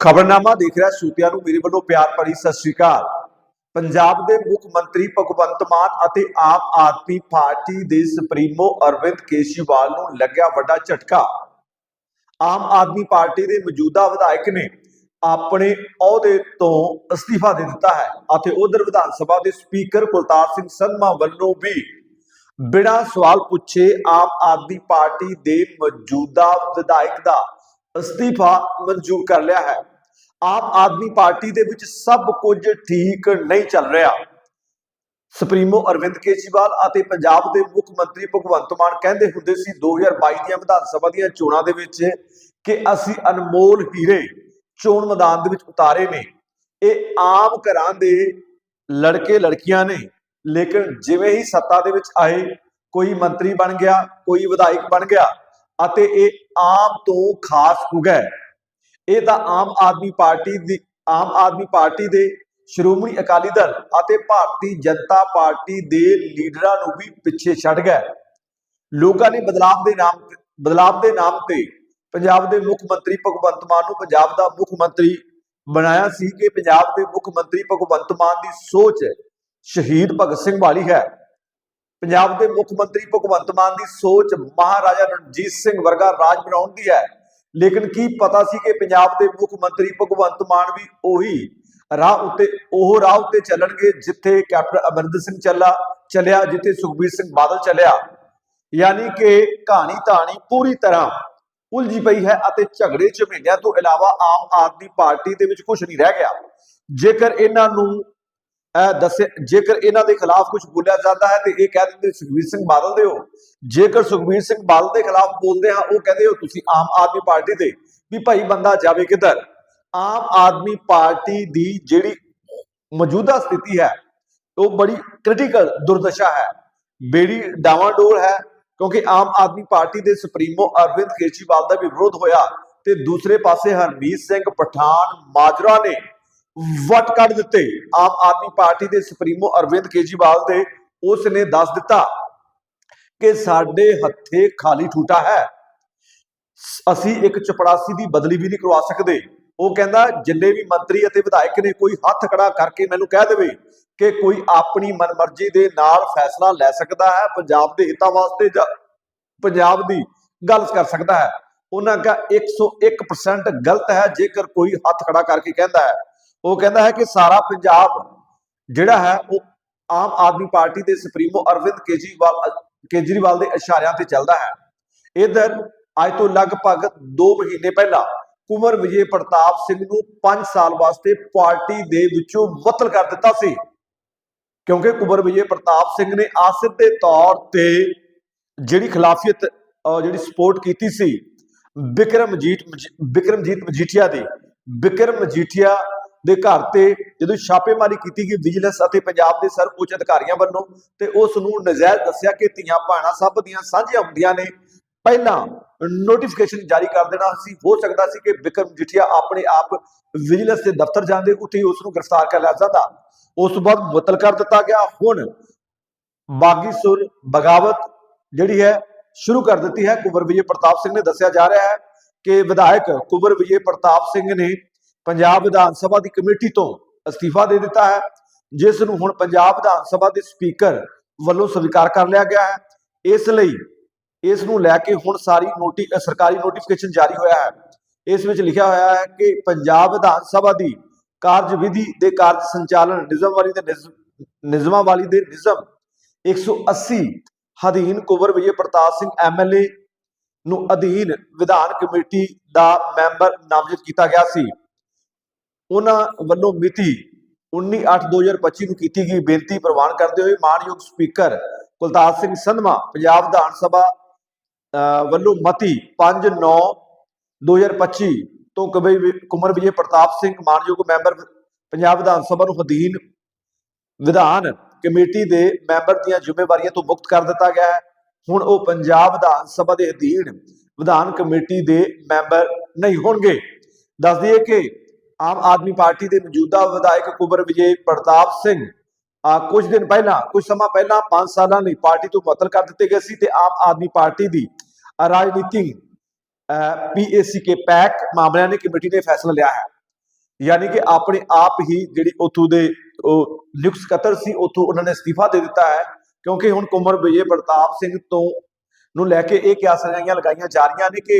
ਖਬਰਨਾਮਾ ਦੇਖ ਰਿਹਾ ਸੂਤਿਆਂ ਨੂੰ ਮੇਰੇ ਵੱਲੋਂ ਪਿਆਰ ਭਰੀ ਸਤਿ ਸ਼੍ਰੀ ਅਕਾਲ। ਪੰਜਾਬ ਦੇ ਮੁੱਖ ਮੰਤਰੀ ਭਗਵੰਤ ਮਾਨ ਅਤੇ ਆਮ ਆਦਮੀ ਪਾਰਟੀ ਦੇ ਸੁਪਰੀਮੋ ਅਰਵਿੰਦ ਕੇਜਰੀਵਾਲ ਨੂੰ ਲੱਗਿਆ ਵੱਡਾ ਝਟਕਾ। ਆਮ ਆਦਮੀ ਪਾਰਟੀ ਦੇ ਮੌਜੂਦਾ ਵਿਧਾਇਕ ਨੇ ਆਪਣੇ ਅਹੁਦੇ ਤੋਂ ਅਸਤੀਫਾ ਦੇ ਦਿੱਤਾ ਹੈ ਅਤੇ ਉਧਰ ਵਿਧਾਨ ਸਭਾ ਦੇ ਸਪੀਕਰ ਕੁਲਤਾਰ ਸਿੰਘ ਸੰਧਮਾ ਵੱਲੋਂ ਵੀ ਬਿਨਾਂ ਸਵਾਲ ਪੁੱਛੇ ਆਮ ਆਦਮੀ ਪਾਰਟੀ ਦੇ ਮੌਜੂਦਾ ਵਿਧਾਇਕ ਦਾ ਅਸਤੀਫਾ ਮਨਜ਼ੂਰ ਕਰ ਲਿਆ ਹੈ। ਆਮ ਆਦਮੀ ਪਾਰਟੀ ਦੇ ਵਿੱਚ ਸਭ ਕੁਝ ਠੀਕ ਨਹੀਂ ਚੱਲ ਰਿਹਾ। ਸੁਪਰੀਮੋ ਅਰਵਿੰਦ ਕੇਜਰੀਵਾਲ ਅਤੇ ਪੰਜਾਬ ਦੇ ਮੁੱਖ ਮੰਤਰੀ ਭਗਵੰਤ ਮਾਨ ਕਹਿੰਦੇ ਹੁੰਦੇ ਸੀ 2022 ਦੀਆਂ ਵਿਧਾਨ ਸਭਾ ਦੀਆਂ ਚੋਣਾਂ ਦੇ ਵਿੱਚ ਕਿ ਅਸੀਂ ਅਨਮੋਲ ਹੀਰੇ ਚੋਣ ਮੈਦਾਨ ਦੇ ਵਿੱਚ ਉਤਾਰੇ ਨੇ। ਇਹ ਆਮ ਘਰਾਂ ਦੇ ਲੜਕੇ ਲੜਕੀਆਂ ਨੇ। ਲੇਕਿਨ ਜਿਵੇਂ ਹੀ ਸੱਤਾ ਦੇ ਵਿੱਚ ਆਏ, ਕੋਈ ਮੰਤਰੀ ਬਣ ਗਿਆ, ਕੋਈ ਵਿਧਾਇਕ ਬਣ ਗਿਆ ਅਤੇ ਇਹ ਆਮ ਤੋਂ ਖਾਸ ਹੋ ਗਏ। ਇਹ ਤਾਂ ਆਮ ਆਦਮੀ ਪਾਰਟੀ ਦੀ, ਆਮ ਆਦਮੀ ਪਾਰਟੀ ਦੇ ਸ਼੍ਰੋਮਣੀ ਅਕਾਲੀ ਦਲ ਅਤੇ ਭਾਰਤੀ ਜਨਤਾ ਪਾਰਟੀ ਦੇ ਲੀਡਰਾਂ ਨੂੰ ਵੀ ਪਿੱਛੇ ਛੱਡ ਗਏ। ਲੋਕਾਂ ਨੇ ਬਦਲਾਵ ਦੇ ਨਾਮ, ਬਦਲਾਵ ਦੇ ਨਾਮ ਤੇ ਪੰਜਾਬ ਦੇ ਮੁੱਖ ਮੰਤਰੀ ਭਗਵੰਤ ਮਾਨ ਨੂੰ ਪੰਜਾਬ ਦਾ ਮੁੱਖ ਮੰਤਰੀ ਬਣਾਇਆ ਸੀ ਕਿ ਪੰਜਾਬ ਦੇ ਮੁੱਖ ਮੰਤਰੀ ਭਗਵੰਤ ਮਾਨ ਦੀ ਸੋਚ ਸ਼ਹੀਦ ਭਗਤ ਸਿੰਘ ਵਾਲੀ ਹੈ। ਪੰਜਾਬ ਦੇ ਮੁੱਖ ਮੰਤਰੀ ਭਗਵੰਤ ਮਾਨ ਦੀ ਸੋਚ ਮਹਾਰਾਜਾ ਰਣਜੀਤ ਸਿੰਘ ਵਰਗਾ ਰਾਜ ਬਣਾਉਣ ਦੀ ਹੈ। ਲੇਕਿਨ ਕੀ ਪਤਾ ਸੀ ਕਿ ਪੰਜਾਬ ਦੇ ਮੁੱਖ ਮੰਤਰੀ ਭਗਵੰਤ ਮਾਨ ਵੀ ਉਹੀ ਰਾਹ ਉੱਤੇ, ਉਹ ਰਾਹ ਉੱਤੇ ਚੱਲਣਗੇ ਜਿੱਥੇ ਕੈਪਟਨ ਅਮਰਿੰਦਰ ਸਿੰਘ ਚੱਲਾ ਚੱਲਿਆ, ਜਿੱਥੇ ਸੁਖਬੀਰ ਸਿੰਘ ਬਾਦਲ ਚੱਲਿਆ। ਯਾਨੀ ਕਿ ਕਹਾਣੀ ਤਾਣੀ ਪੂਰੀ ਤਰ੍ਹਾਂ ਉਲਝੀ ਪਈ ਹੈ ਅਤੇ ਝਗੜੇ ਝਮੇਲਿਆਂ ਤੋਂ ਇਲਾਵਾ ਆਮ ਆਦਮੀ ਪਾਰਟੀ ਦੇ ਵਿੱਚ ਕੁਝ ਨਹੀਂ ਰਹਿ ਗਿਆ। ਜੇਕਰ ਇਹਨਾਂ ਨੂੰ ਦੱਸੇ, ਜੇਕਰ ਇਹਨਾਂ ਦੇ ਖਿਲਾਫ ਕੁਝ ਬੋਲਿਆ ਜਾਂਦਾ ਹੈ ਤੇ ਇਹ ਕਹਿ ਦਿੰਦੇ ਸੁਖਬੀਰ ਸਿੰਘ ਬਾਦਲ ਦੇ ਹੋ। ਜੇਕਰ ਸੁਖਬੀਰ ਸਿੰਘ ਬਾਦਲ ਦੇ ਖਿਲਾਫ ਬੋਲਦੇ ਹਾਂ, ਉਹ ਕਹਿੰਦੇ ਹੋ ਤੁਸੀਂ ਆਮ ਆਦਮੀ ਪਾਰਟੀ ਦੇ ਵੀ ਭਾਈ ਬੰਦਾ ਜਾਵੇ ਕਿੱਧਰ। ਆਮ ਆਦਮੀ ਪਾਰਟੀ ਦੀ ਜਿਹੜੀ ਮੌਜੂਦਾ ਸਥਿਤੀ ਹੈ, ਉਹ ਬੜੀ ਕ੍ਰਿਟੀਕਲ ਦੁਰਦਸ਼ਾ ਹੈ। ਬੇੜੀ ਡਾਵਾਂਡੋਲ ਹੈ, ਕਿਉਂਕਿ ਆਮ ਆਦਮੀ ਪਾਰਟੀ ਦੇ ਸੁਪਰੀਮੋ ਅਰਵਿੰਦ ਕੇਜਰੀਵਾਲ ਦਾ ਵੀ ਵਿਰੋਧ ਹੋਇਆ ਤੇ ਦੂਸਰੇ ਪਾਸੇ ਹਰਮੀਤ ਸਿੰਘ ਪਠਾਨ ਮਾਜਰਾ ਨੇ ਵਟ ਕੱਢ ਦਿੱਤੇ। ਆਮ ਆਦਮੀ ਪਾਰਟੀ ਦੇ ਸੁਪਰੀਮੋ ਅਰਵਿੰਦ ਕੇਜਰੀਵਾਲ ਦੇ ਉਸ ਨੇ ਦੱਸ ਦਿੱਤਾ ਕਿ ਸਾਡੇ ਹੱਥੇ ਖਾਲੀ ਠੂਟਾ ਹੈ। ਅਸੀਂ ਇੱਕ ਚਪੜਾਸੀ ਦੀ ਬਦਲੀ ਵੀ ਨਹੀਂ ਕਰਵਾ ਸਕਦੇ। ਉਹ ਕਹਿੰਦਾ, ਜਿੰਨੇ ਵੀ ਮੰਤਰੀ ਅਤੇ ਵਿਧਾਇਕ ਨੇ ਕੋਈ ਹੱਥ ਖੜਾ ਕਰਕੇ ਮੈਨੂੰ ਕਹਿ ਦੇਵੇ ਕਿ ਕੋਈ ਆਪਣੀ ਮਨਮਰਜ਼ੀ ਦੇ ਨਾਲ ਫੈਸਲਾ ਲੈ ਸਕਦਾ ਹੈ, ਪੰਜਾਬ ਦੇ ਹਿੱਤਾਂ ਵਾਸਤੇ ਜਾਂ ਪੰਜਾਬ ਦੀ ਗੱਲ ਕਰ ਸਕਦਾ ਹੈ। ਉਹਨਾਂ ਕਹਾ 101% ਗਲਤ ਹੈ, ਜੇਕਰ ਕੋਈ ਹੱਥ ਖੜਾ ਕਰਕੇ ਕਹਿੰਦਾ ਹੈ। ਉਹ ਕਹਿੰਦਾ ਹੈ ਕਿ ਸਾਰਾ ਪੰਜਾਬ ਜਿਹੜਾ ਹੈ ਉਹ ਆਮ ਆਦਮੀ ਪਾਰਟੀ ਦੇ ਸੁਪਰੀਮੋ ਅਰਵਿੰਦ ਕੇਜਰੀਵਾਲ ਕੇਜਰੀਵਾਲ ਦੇ ਇਸ਼ਾਰਿਆਂ ਤੇ ਚੱਲਦਾ ਹੈ। ਇਧਰ ਅੱਜ ਤੋਂ ਲਗਭਗ 2 ਮਹੀਨੇ ਪਹਿਲਾਂ ਕੁਮਰ ਵਿਜੇ ਪ੍ਰਤਾਪ ਸਿੰਘ ਨੂੰ 5 ਸਾਲ ਵਾਸਤੇ ਪਾਰਟੀ ਦੇ ਵਿੱਚੋਂ ਮੁਅੱਤਲ ਕਰ ਦਿੱਤਾ ਸੀ। ਕਿਉਂਕਿ ਕੁਮਰ ਵਿਜੇ ਪ੍ਰਤਾਪ ਸਿੰਘ ਨੇ ਆਸਿਫ ਦੇ ਤੌਰ ਤੇ ਜਿਹੜੀ ਖਿਲਾਫੀਅਤ, ਅਹ ਜਿਹੜੀ ਸਪੋਰਟ ਕੀਤੀ ਸੀ, ਬਿਕਰਮਜੀਤ ਮਜੀ- ਬਿਕਰਮਜੀਤ ਮਜੀਠੀਆ ਦੀ ਬਿਕਰਮ ਮਜੀਠੀਆ ਦੇ ਘਰ ਤੇ ਜਦੋਂ ਛਾਪੇਮਾਰੀ ਕੀਤੀ ਗਈ ਵਿਜੀਲੈਂਸ ਅਤੇ ਪੰਜਾਬ ਦੇ ਸਰਵਉੱਚ ਅਧਿਕਾਰੀਆਂ ਵੱਲੋਂ ਤੇ ਉਸ ਨੂੰ ਨਜਾਇਜ਼ ਦੱਸਿਆ ਕਿ ਧੀਆਂ ਭੈਣਾਂ ਸਭ ਦੀਆਂ ਸਾਂਝੀਆਂ ਹੁੰਦੀਆਂ ਨੇ, ਪਹਿਲਾਂ ਨੋਟੀਫਿਕੇਸ਼ਨ ਜਾਰੀ ਕਰ ਦੇਣਾ ਸੀ। ਹੋ ਸਕਦਾ ਸੀ ਕਿ ਬਿਕਰਮ ਮਜੀਠੀਆ ਆਪਣੇ ਆਪ ਵਿਜੀਲੈਂਸ ਦੇ ਦਫ਼ਤਰ ਜਾਂਦੇ, ਉੱਥੇ ਹੀ ਉਸ ਨੂੰ ਗ੍ਰਿਫਤਾਰ ਕਰ ਲਿਆ ਜਾਂਦਾ। ਉਸ ਤੋਂ ਬਾਅਦ ਮੁਅੱਤਲ ਕਰ ਦਿੱਤਾ ਗਿਆ। ਹੁਣ ਬਾਗੀਸੁਰ ਬਗਾਵਤ ਜਿਹੜੀ ਹੈ, ਸ਼ੁਰੂ ਕਰ ਦਿੱਤੀ ਹੈ। ਕੁਵਰ ਵਿਜੇ ਪ੍ਰਤਾਪ ਸਿੰਘ ਨੇ ਦੱਸਿਆ ਜਾ ਰਿਹਾ ਹੈ ਕਿ ਵਿਧਾਇਕ ਕੁਵਰ ਵਿਜੇ ਪ੍ਰਤਾਪ ਸਿੰਘ ਨੇ ਪੰਜਾਬ ਵਿਧਾਨ ਸਭਾ ਦੀ ਕਮੇਟੀ ਤੋਂ ਅਸਤੀਫਾ ਦੇ ਦਿੱਤਾ ਹੈ, ਜਿਸ ਨੂੰ ਹੁਣ ਪੰਜਾਬ ਵਿਧਾਨ ਸਭਾ ਦੇ ਸਪੀਕਰ ਵੱਲੋਂ ਸਵੀਕਾਰ ਕਰ ਲਿਆ ਗਿਆ ਹੈ। ਇਸ ਲਈ ਇਸ ਨੂੰ ਲੈ ਕੇ ਹੁਣ ਸਾਰੀ ਨੋਟੀ ਸਰਕਾਰੀ ਨੋਟੀਫਿਕੇਸ਼ਨ ਜਾਰੀ ਹੋਇਆ ਹੈ। ਇਸ ਵਿੱਚ ਲਿਖਿਆ ਹੋਇਆ ਹੈ ਕਿ ਪੰਜਾਬ ਵਿਧਾਨ ਸਭਾ ਦੀ ਕਾਰਜਵਿਧੀ ਦੇ ਕਾਰਜ ਸੰਚਾਲਨ ਨਿਜ਼ਮ ਵਾਲੀ ਦੇ ਨਿਜ਼- ਨਿਯਮਾਂ ਵਾਲੀ ਦੇ ਨਿਯਮ 180 ਅਧੀਨ ਕੁਵਰ ਵਿਜੇ ਪ੍ਰਤਾਪ ਸਿੰਘ ਐਮਐਲਏ ਨੂੰ ਅਧੀਨ ਵਿਧਾਨ ਕਮੇਟੀ ਦਾ ਮੈਂਬਰ ਨਾਮਜ਼ਦ ਕੀਤਾ ਗਿਆ ਸੀ। ਉਹਨਾਂ ਵੱਲੋਂ ਮਿਤੀ 19/8/2025 ਨੂੰ ਕੀਤੀ ਗਈ ਬੇਨਤੀ ਪ੍ਰਵਾਨ ਕਰਦੇ ਹੋਏ ਮਾਨਯੋਗ ਸਪੀਕਰ ਕੁਲਤਾਰ ਸਿੰਘ ਸੰਧਮਾ ਪੰਜਾਬ ਵਿਧਾਨ ਸਭਾ ਅਹ, ਵੱਲੋਂ ਮਤੀ 5/9/2025 ਤੋਂ ਕਬਈ ਵਿ- ਕੁਮਰ ਵਿਜੇ ਪ੍ਰਤਾਪ ਸਿੰਘ ਮਾਨਯੋਗ ਮੈਂਬਰ ਪੰਜਾਬ ਵਿਧਾਨ ਸਭਾ ਨੂੰ ਅਧੀਨ ਵਿਧਾਨ ਕਮੇਟੀ ਦੇ ਮੈਂਬਰ ਦੀਆਂ ਜ਼ਿੰਮੇਵਾਰੀਆਂ ਤੋਂ ਮੁਕਤ ਕਰ ਦਿੱਤਾ ਗਿਆ ਹੈ। ਹੁਣ ਉਹ ਪੰਜਾਬ ਵਿਧਾਨ ਸਭਾ ਦੇ ਅਧੀਨ ਵਿਧਾਨ ਕਮੇਟੀ ਦੇ ਮੈਂਬਰ ਨਹੀਂ ਹੋਣਗੇ। ਦੱਸ ਦਈਏ ਕਿ ਆਮ ਆਦਮੀ ਪਾਰਟੀ ਦੇ ਮੌਜੂਦਾ ਵਿਧਾਇਕ ਕੁਬਰ ਵਿਜੇ ਪ੍ਰਤਾਪ ਸਿੰਘ ਕੁਝ ਦਿਨ ਪਹਿਲਾਂ, ਕੁਝ ਸਮਾਂ ਪਹਿਲਾਂ 5 ਸਾਲਾਂ ਲਈ ਪਾਰਟੀ ਤੋਂ ਮੁਅੱਤਲ ਕਰ ਦਿੱਤੇ ਗਏ ਸੀ ਤੇ ਆਮ ਆਦਮੀ ਪਾਰਟੀ ਦੀ ਰਾਜਨੀਤਿਕ ਪੀਏਸੀ ਕੇ ਪੈਕ ਮਾਮਲਿਆਂ ਨੇ ਕਮੇਟੀ ਨੇ ਫੈਸਲਾ ਲਿਆ ਹੈ। ਯਾਨੀ ਕਿ ਆਪਣੇ ਆਪ ਹੀ ਜਿਹੜੀ ਉਥੋਂ ਦੇ, ਉਹ ਨਿਯੁਕਤ ਸਕੱਤਰ ਸੀ, ਉਥੋਂ ਉਹਨਾਂ ਨੇ ਅਸਤੀਫਾ ਦੇ ਦਿੱਤਾ ਹੈ, ਕਿਉਂਕਿ ਹੁਣ ਕੁਮਰ ਵਿਜੇ ਪ੍ਰਤਾਪ ਸਿੰਘ ਤੋਂ ਨੂੰ ਲੈ ਕੇ ਇਹ ਕਿਆਸਾਂ ਲਗਾਈਆਂ ਜਾ ਰਹੀਆਂ ਨੇ ਕਿ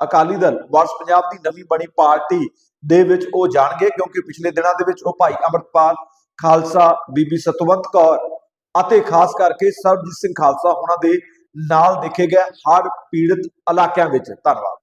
ਅਕਾਲੀ ਦਲ, ਵਾਰਸ ਪੰਜਾਬ ਦੀ ਨਵੀਂ ਬਣੀ ਪਾਰਟੀ ਦੇ ਵਿੱਚ ਉਹ ਜਾਣਗੇ ਕਿਉਂਕਿ ਪਿਛਲੇ ਦਿਨਾਂ ਦੇ ਵਿੱਚ ਉਹ ਭਾਈ ਅਮਰਪਾਲ ਖਾਲਸਾ ਬੀਬੀ ਸਤਵੰਤ ਕੌਰ ਅਤੇ ਖਾਸ ਕਰਕੇ ਸਰਬਜੀਤ ਸਿੰਘ ਖਾਲਸਾ ਉਹਨਾਂ ਦੇ ਨਾਲ ਦੇਖੇ ਗਏ ਹਰ ਪੀੜਤ ਇਲਾਕਿਆਂ ਵਿੱਚ। ਧੰਨਵਾਦ।